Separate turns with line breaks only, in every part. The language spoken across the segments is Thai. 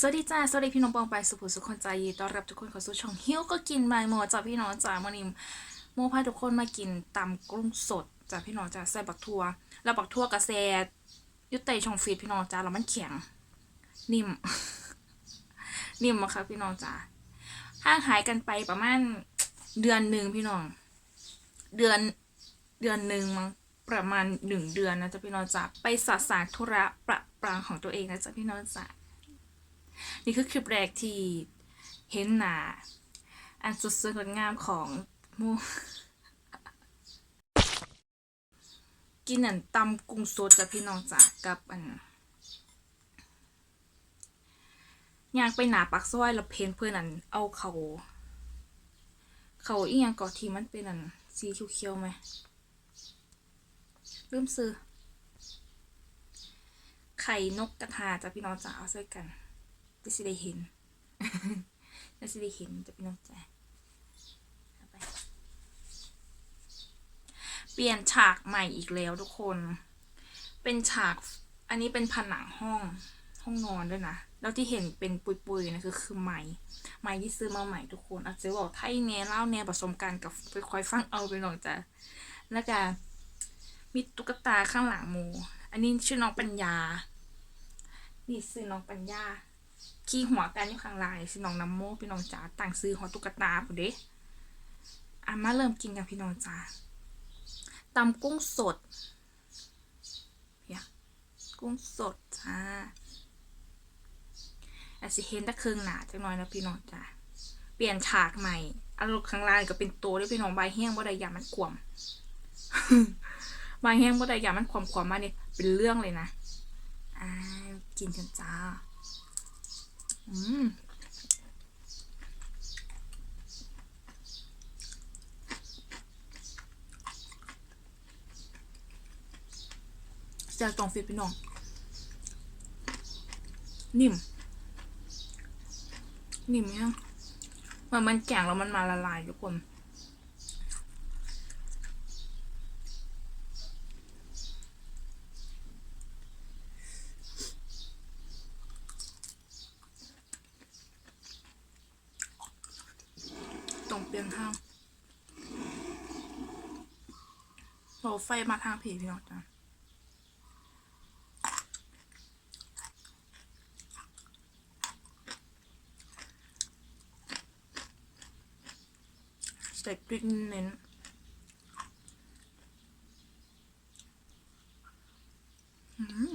สวัสดีจ้า สวัสดีพี่น้องปองไปสุภุสุขคนใจดีต้อนรับทุกคนเข้าสู่ช่องฮิวก็กินใบโมจ้าพี่น้องจ้ามื่อนี้โมพาทุกคนมากินตำกุ้งสดจ้าพี่น้องจ้าใส่บักทั่วแล้วบักทั่วกระแซยุตเตช่องฟีดพี่น้องจ้าแล้วมันแข็งนิ่ม นิ่มอะค่ะพี่น้องจ้าห่างหายกันไปประมาณเดือนหนึ่งพี่น้อง เดือนเดือนหนึ่งมั้งประมาณหนึ่งเดือนนะจ๊ะพี่น้องจ้าไปสาสางธุระประปรางของตัวเองนะจ๊ะพี่น้องจ้า นี่คือคลิปแรกที่เห็นหนาอันสุดสวยงดงามของมูกินอันตำกุ้งสดจ้ะพี่น้องจ้ะกับอันยางไปหนาปักซอยแล้วเพนเพื่อนอันเอาเขาเขาอีหยังก่อทีมันเป็นอันสีเขียวๆไหมลืมซื้อไข่นกกระทาจ้ะพี่น้องจ้ะเอาใส่กัน จะสิได้เห็นจะสิได้เห็นจะเป็นน้องใจเอาไปเปลี่ยนฉากใหม่อีกแล้วทุกคน เป็นฉาก อันนี้เป็นผนังห้อง ห้องนอนด้วยนะ แล้วที่เห็นเป็นปุยๆนะคือคือใหม่ ใหม่ที่ซื้อมาใหม่ทุกคน อาจจะบอกไทยแนเล่าแนผสมกันกับไปคอยฟังเอาไปหน่อยจ้ะแล้วก็มีตุ๊กตาข้างหลังมู อันนี้ชื่อน้องปัญญา นี่ซื้อน้องปัญญา ขี้หัวกันอยู่ข้างล่างนี่สิน้องน้ำโมพี่น้องจ๋าต่างซื้อหัวตุ๊กตาผู้เด้อะมาเริ่มกินกันพี่น้องจ๋าตำกุ้งสดเพียกุ้งสดจ้าอาจสิเห็นตะเคืองหนาจังน้อยนะพี่น้องจ๋าเปลี่ยนฉากใหม่อารมณ์ข้างล่างก็เป็นตัวด้วยพี่น้องใบแห้งบ่ได้ยามันขวมใบแห้งบ่ได้ยามันขวมขวมๆมาเนี่ยเป็นเรื่องเลยนะอ่ากินกันจ้า จากตองฟิตพี่น้อง นิ่ม นิ่มยังเหมันมันแข็งแล้วมันมาละลายทุกคน ต้องเปลี่ยน ทางเราไฟมาทางผีพี่น้องจ้ะใส่พริกเน้นอืม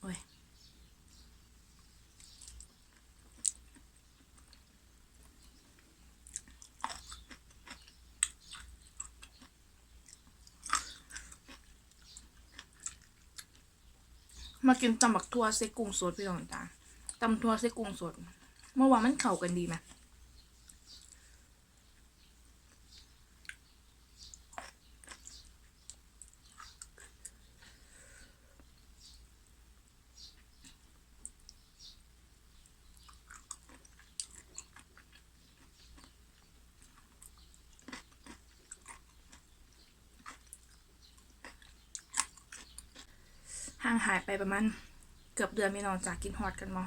โอ้ย มากินตำบักทั่วเสกุ้งสดพี่น้องจ้าตำทั่วเสกุ้งสด เมื่อวานมันเข้ากันดีไหมางหายไปประมาณเกือบเดือนพี่นองจากกินฮอดกันมา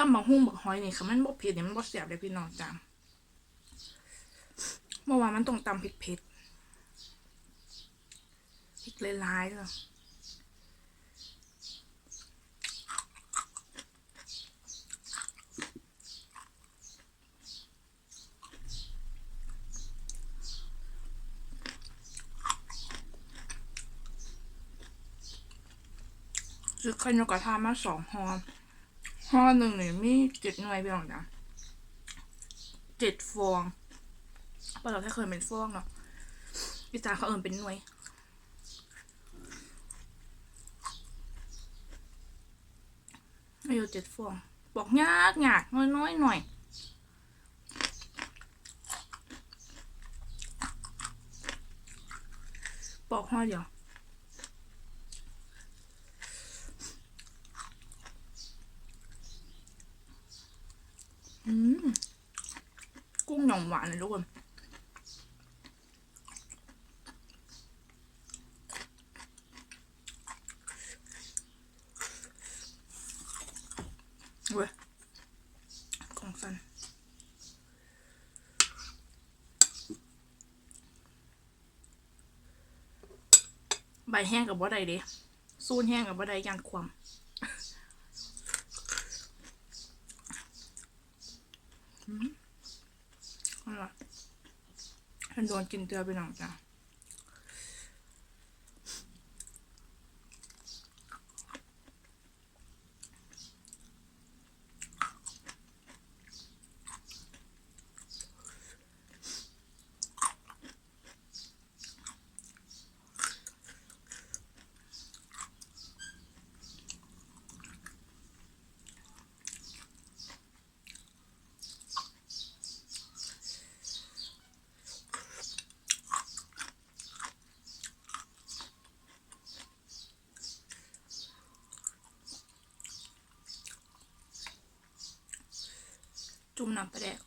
ต้มบักหุ่งบักหอยนี่ค่ะมันบ่เผ็ดเนี่ยมันบ่เสียบเลยพี่น้องจ้า เมื่อวานมันต้องตำพริกเผ็ดพริกเลยร้ายเลยซื้อขนกกระทามาสองห่อห่อหนึ่งเนี่ยมีเจ็ดหน่วยพี่น้องนะเจ็ดฟองาะเราแค่เคยเป็นฟองเนาะอีสานเขาเอิญเป็นหน่วยไม่อยู่เจ็ดฟองบอกยากยากน้อยน้อยหน่อยบอกห้อเดียวอืมกุ้งหนองหวานเลยทุกคน เว้ยกล่องฟัน ใบแห้งกับบ่ได้เด้ซูนแห้งกับบ่ได้ยานความอืมอร่อยฉันโดนกินเตือไปหน่อยจ้ะ น้ำปลาแดก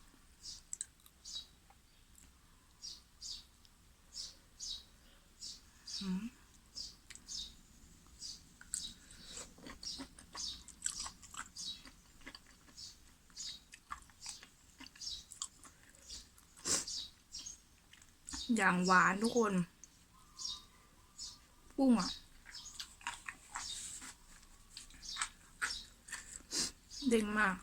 อืมอย่างหวานทุกคนกุ้งอะ เด้งมาก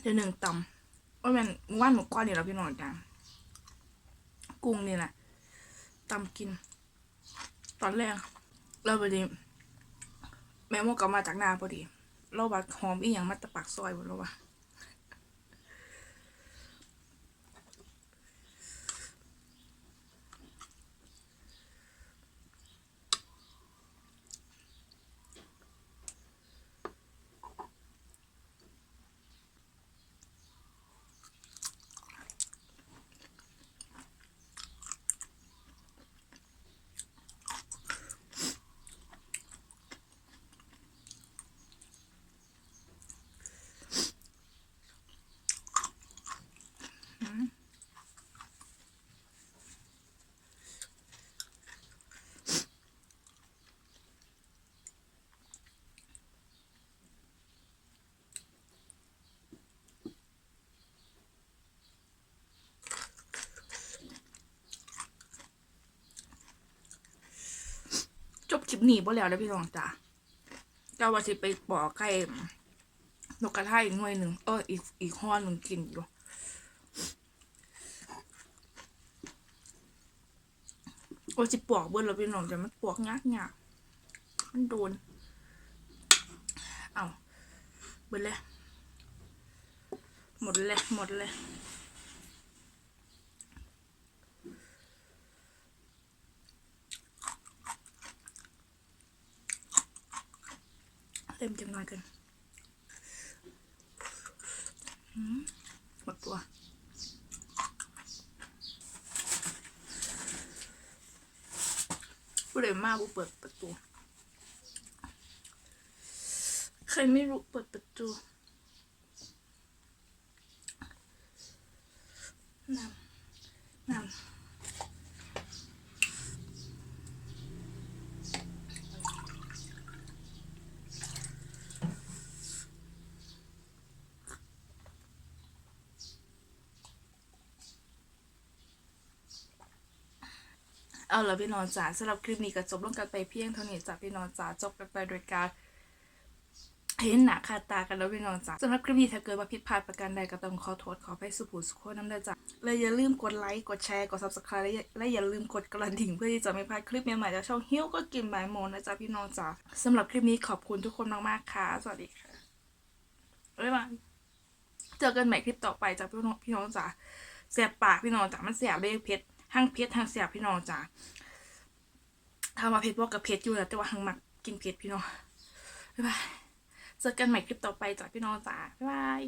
เดี๋ยวหนึ่งตำว่ามันว่านหมูก้อนนี่เราพี่น้องจ้ะกุ้งนี่แหละตำกิน ตอนแรกเราพอดีแม่โมกลับมาจากนาพอดี เราบัดหอมอีหยังมาตะปากซอยหมดแล้ววะ จบคลิปนี้บ่แล้วแล้วพี่น้องจ้ะเจ้าว่าสิไปปอกไก่นกกระทาอีกหน่วยหนึ่งเอออีกอีกห้อหนึ่งกินอยู่โอ้ยสิปอกเบิ้ลแล้วพี่น้องแต่มันปอกยากยากมันโดน เอาเบิ้ลเลยหมดเลยหมดเลย เต็มจังเลยกันหมดตัวผู้ใดมาบุเปิดประตู ใครไม่รู้เปิดประตูน้ำน้ำ เอาละพี่นอนจ๋าสำหรับคลิปนี้ก็จบลงกันไปเพียงเท่านี้จ้ะพี่นอนจ๋าจบกันไปโดยการเห็นหนาคาตากันแล้วพี่น้องจ้ะสำหรับคลิปนี้ถ้าเกิดว่าผิดพลาดประการใดก็ต้องขอโทษขอไปสุภูสุขคน้ำเด้อจ้ะและอย่าลืมกดไลค์กดแชร์กด subscribe และอย่าและอย่าลืมกดกระดิ่งเพื่อที่จะไม่พลาดคลิปใหม่ๆจากช่องฮิ้วก็กินบายโมนนะจ๊ะพี่น้องจ้ะสำหรับคลิปนี้ขอบคุณทุกคนมากๆค่ะสวัสดีค่ะบ๊ายบายเจอกันใหม่คลิปต่อไปจ้ะพี่น้องพี่น้องจ้ะแสบปากพี่น้องจ้ะมันแสบเลยเพชร หั่งเพชรหั่งแสบพี่น้องจ้าถ้ามาเพชรบอกกับเพชรอยู่แล้วแต่ว่าหั่งมักกินเพชรพี่น้องบ๊ายบายเจอกันใหม่คลิปต่อไปจ้าพี่น้องจ๋าบ๊ายบาย